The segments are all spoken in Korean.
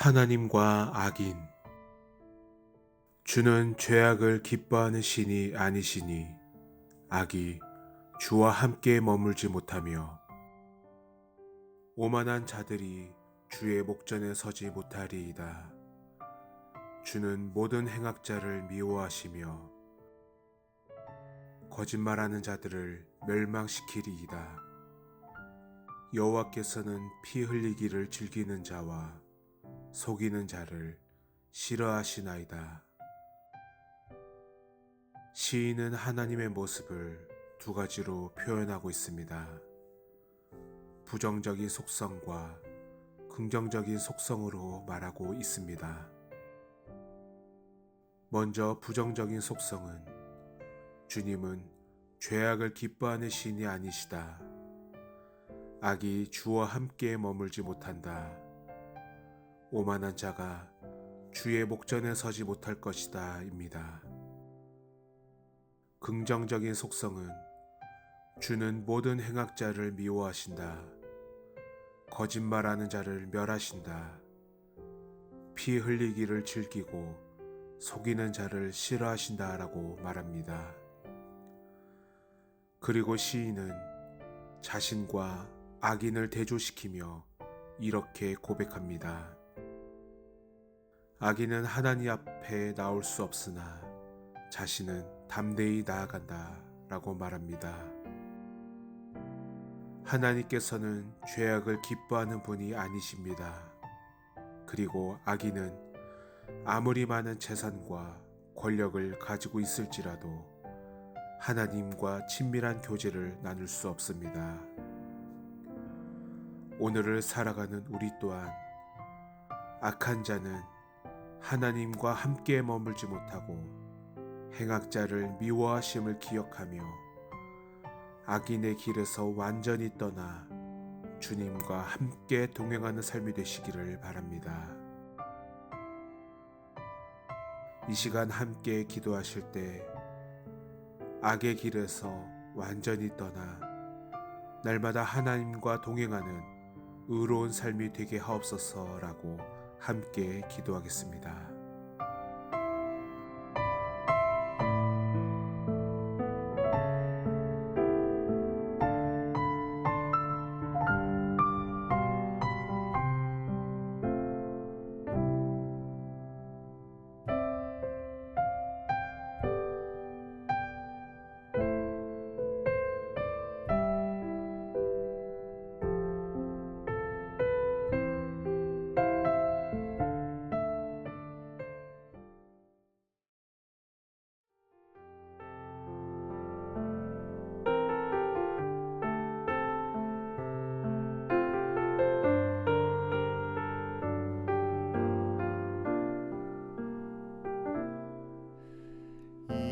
하나님과 악인 주는 죄악을 기뻐하는 신이 아니시니 악이 주와 함께 머물지 못하며 오만한 자들이 주의 목전에 서지 못하리이다. 주는 모든 행악자를 미워하시며 거짓말하는 자들을 멸망시키리이다. 여호와께서는 피 흘리기를 즐기는 자와 속이는 자를 싫어하시나이다. 시인은 하나님의 모습을 두 가지로 표현하고 있습니다. 부정적인 속성과 긍정적인 속성으로 말하고 있습니다. 먼저 부정적인 속성은 주님은 죄악을 기뻐하는 신이 아니시다. 악이 주와 함께 머물지 못한다. 오만한 자가 주의 목전에 서지 못할 것이다. 입니다. 긍정적인 속성은 주는 모든 행악자를 미워하신다. 거짓말하는 자를 멸하신다. 피 흘리기를 즐기고 속이는 자를 싫어하신다 라고 말합니다. 그리고 시인은 자신과 악인을 대조시키며 이렇게 고백합니다. 악인은 하나님 앞에 나올 수 없으나 자신은 담대히 나아간다 라고 말합니다. 하나님께서는 죄악을 기뻐하는 분이 아니십니다. 그리고 악인은 아무리 많은 재산과 권력을 가지고 있을지라도 하나님과 친밀한 교제를 나눌 수 없습니다. 오늘을 살아가는 우리 또한 악한 자는 하나님과 함께 머물지 못하고 행악자를 미워하심을 기억하며 악인의 길에서 완전히 떠나 주님과 함께 동행하는 삶이 되시기를 바랍니다. 이 시간 함께 기도하실 때 악의 길에서 완전히 떠나 날마다 하나님과 동행하는 의로운 삶이 되게 하옵소서라고 함께 기도하겠습니다.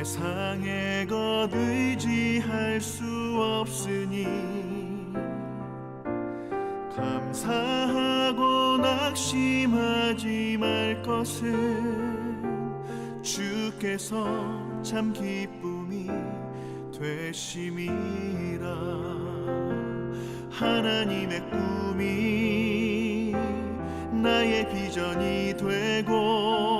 세상의 것 의지할 수 없으니 감사하고 낙심하지 말 것은 주께서 참 기쁨이 되심이라. 하나님의 꿈이 나의 비전이 되고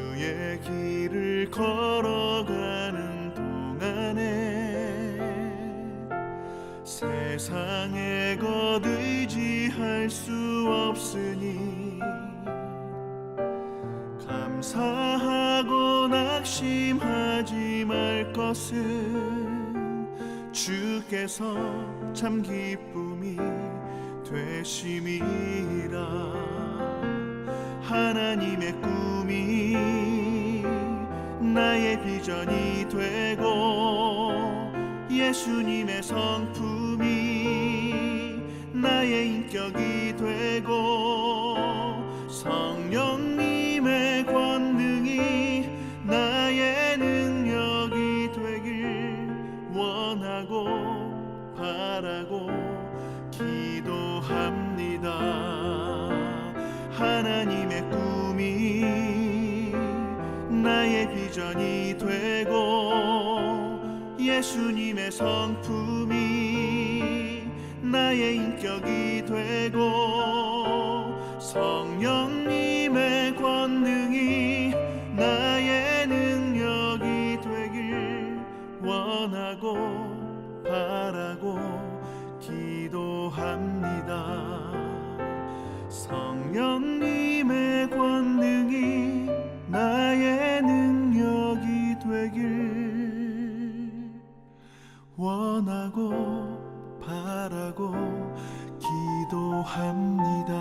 의 길을 걸어가는 동안에 세상에 것 의지할 수 없으니 감사하고 낙심하지 말 것은 주께서 참 기쁨이 되심이라. 하나님의 꿈이 나의 비전이 되고 예수님의 성품이 나의 인격이 되고 비전이 되고 예수님의 성품 하고 바라고 기도합니다.